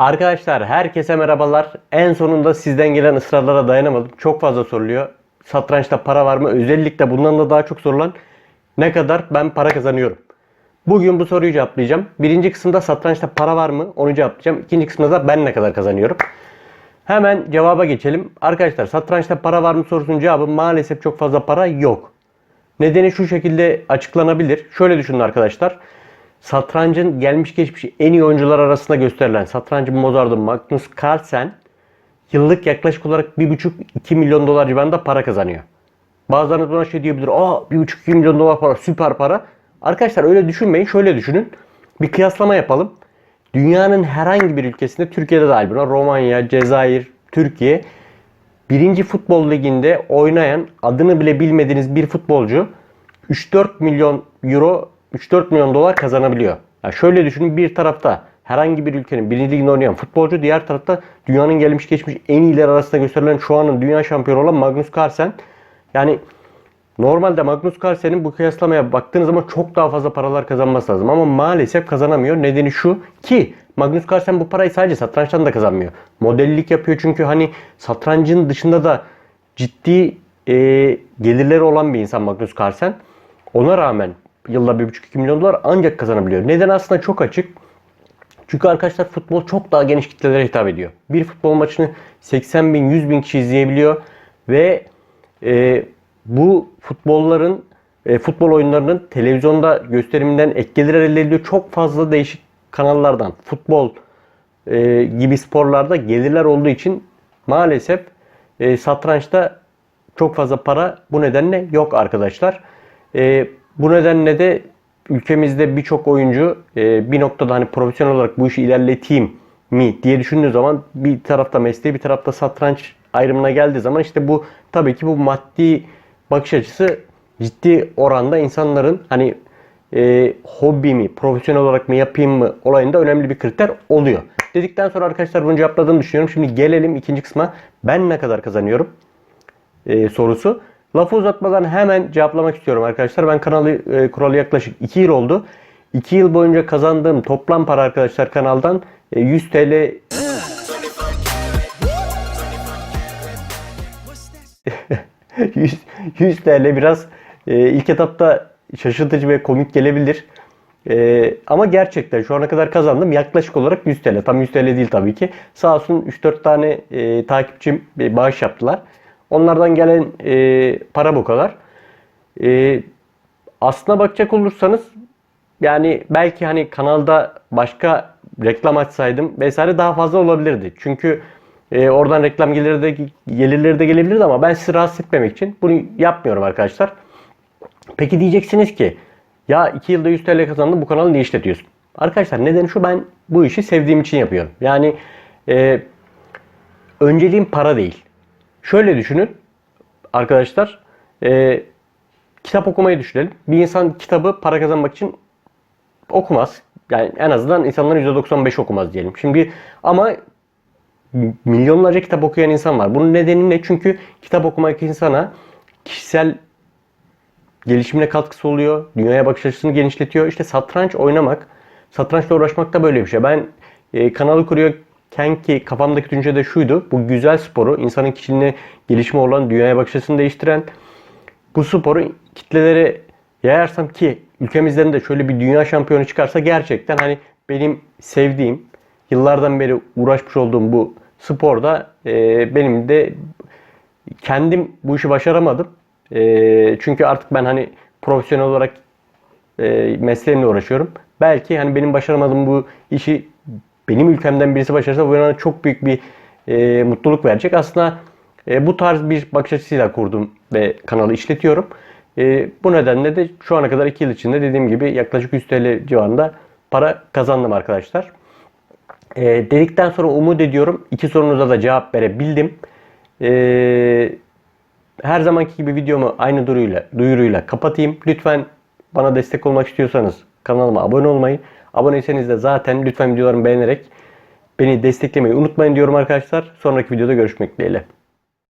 Arkadaşlar herkese merhabalar. En sonunda sizden gelen ısrarlara dayanamadım. Çok fazla soruluyor. Satrançta para var mı? Özellikle bundan da daha çok sorulan ne kadar ben para kazanıyorum? Bugün bu soruyu cevaplayacağım. Birinci kısımda satrançta para var mı? Onu cevaplayacağım. İkinci kısımda da ben ne kadar kazanıyorum? Hemen cevaba geçelim. Arkadaşlar satrançta para var mı sorusunun cevabı maalesef çok fazla para yok. Nedeni şu şekilde açıklanabilir. Şöyle düşünün arkadaşlar. Satrancın gelmiş geçmiş en iyi oyuncular arasında gösterilen satrancı Mozart'ın Magnus Carlsen yıllık yaklaşık olarak 1,5-2 milyon dolar civarında para kazanıyor. Bazılarınız buna şey diyebilir. Aa 1,5-2 milyon dolar para süper para. Arkadaşlar öyle düşünmeyin. Şöyle düşünün. Bir kıyaslama yapalım. Dünyanın herhangi bir ülkesinde Türkiye'de dahil buna Romanya, Cezayir, Türkiye birinci futbol liginde oynayan adını bile bilmediğiniz bir futbolcu 3-4 milyon euro 3-4 milyon dolar kazanabiliyor. Yani şöyle düşünün bir tarafta herhangi bir ülkenin birinci liginde oynayan futbolcu diğer tarafta dünyanın gelmiş geçmiş en iyiler arasında gösterilen şu anın dünya şampiyonu olan Magnus Carlsen. Yani normalde Magnus Carlsen'in bu kıyaslamaya baktığınız zaman çok daha fazla paralar kazanması lazım ama maalesef kazanamıyor. Nedeni şu ki Magnus Carlsen bu parayı sadece satrançtan da kazanmıyor. Modellik yapıyor çünkü hani satrancın dışında da ciddi e, gelirleri olan bir insan Magnus Carlsen. Ona rağmen yılda 1,5-2 milyon dolar ancak kazanabiliyor. Neden aslında çok açık. Çünkü arkadaşlar futbol çok daha geniş kitlelere hitap ediyor. Bir futbol maçını 80 bin, 100 bin kişi izleyebiliyor ve e, bu futbolların, e, futbol oyunlarının televizyonda gösteriminden ek gelir elde ediliyor. Çok fazla değişik kanallardan futbol e, gibi sporlarda gelirler olduğu için maalesef e, satrançta çok fazla para bu nedenle yok arkadaşlar. E, bu nedenle de ülkemizde birçok oyuncu e, bir noktada hani profesyonel olarak bu işi ilerleteyim mi diye düşündüğü zaman bir tarafta mesleği bir tarafta satranç ayrımına geldiği zaman işte bu tabii ki bu maddi bakış açısı ciddi oranda insanların hani e, hobi mi, profesyonel olarak mı yapayım mı olayında önemli bir kriter oluyor. Dedikten sonra arkadaşlar bunu cevapladığımı düşünüyorum. Şimdi gelelim ikinci kısma. Ben ne kadar kazanıyorum e, sorusu. Lafı uzatmadan hemen cevaplamak istiyorum arkadaşlar. Ben kanalı e, kuralı yaklaşık 2 yıl oldu. 2 yıl boyunca kazandığım toplam para arkadaşlar kanaldan e, 100 TL 100, 100 TL biraz e, ilk etapta şaşırtıcı ve komik gelebilir. E, ama gerçekten şu ana kadar kazandım yaklaşık olarak 100 TL. Tam 100 TL değil tabii ki. Sağ olsun 3-4 tane e, takipçim e, bağış yaptılar. Onlardan gelen e, para bu kadar. E, aslına bakacak olursanız yani belki hani kanalda başka reklam açsaydım vesaire daha fazla olabilirdi. Çünkü e, oradan reklam gelirleri de, gelirleri de gelebilirdi ama ben sizi rahatsız etmemek için bunu yapmıyorum arkadaşlar. Peki diyeceksiniz ki ya 2 yılda 100 TL kazandın bu kanalı niye işletiyorsun? Arkadaşlar nedeni şu ben bu işi sevdiğim için yapıyorum. Yani e, önceliğim para değil. Şöyle düşünün arkadaşlar. E, kitap okumayı düşünelim. Bir insan kitabı para kazanmak için okumaz. Yani en azından insanların %95 okumaz diyelim. Şimdi ama milyonlarca kitap okuyan insan var. Bunun nedeni ne? Çünkü kitap okumak insana kişisel gelişimine katkısı oluyor. Dünyaya bakış açısını genişletiyor. İşte satranç oynamak, satrançla uğraşmak da böyle bir şey. Ben e, kanalı kuruyorken ki kafamdaki düşünce de şuydu. Bu güzel sporu, insanın kişiliğine gelişme olan, dünyaya bakış açısını değiştiren bu sporu kitlelere yayarsam ki ülkemizden de şöyle bir dünya şampiyonu çıkarsa gerçekten hani benim sevdiğim, yıllardan beri uğraşmış olduğum bu sporda e, benim de kendim bu işi başaramadım. E, çünkü artık ben hani profesyonel olarak e, mesleğimle uğraşıyorum. Belki hani benim başaramadığım bu işi benim ülkemden birisi başarırsa bu bana çok büyük bir e, mutluluk verecek. Aslında e, bu tarz bir bakış açısıyla kurdum ve kanalı işletiyorum. E, bu nedenle de şu ana kadar 2 yıl içinde dediğim gibi yaklaşık 100 TL civarında para kazandım arkadaşlar. E, dedikten sonra umut ediyorum iki sorunuza da cevap verebildim. E, her zamanki gibi videomu aynı duyuruyla, duyuruyla kapatayım. Lütfen bana destek olmak istiyorsanız kanalıma abone olmayı, aboneyseniz de zaten lütfen videolarımı beğenerek beni desteklemeyi unutmayın diyorum arkadaşlar. Sonraki videoda görüşmek dileğiyle.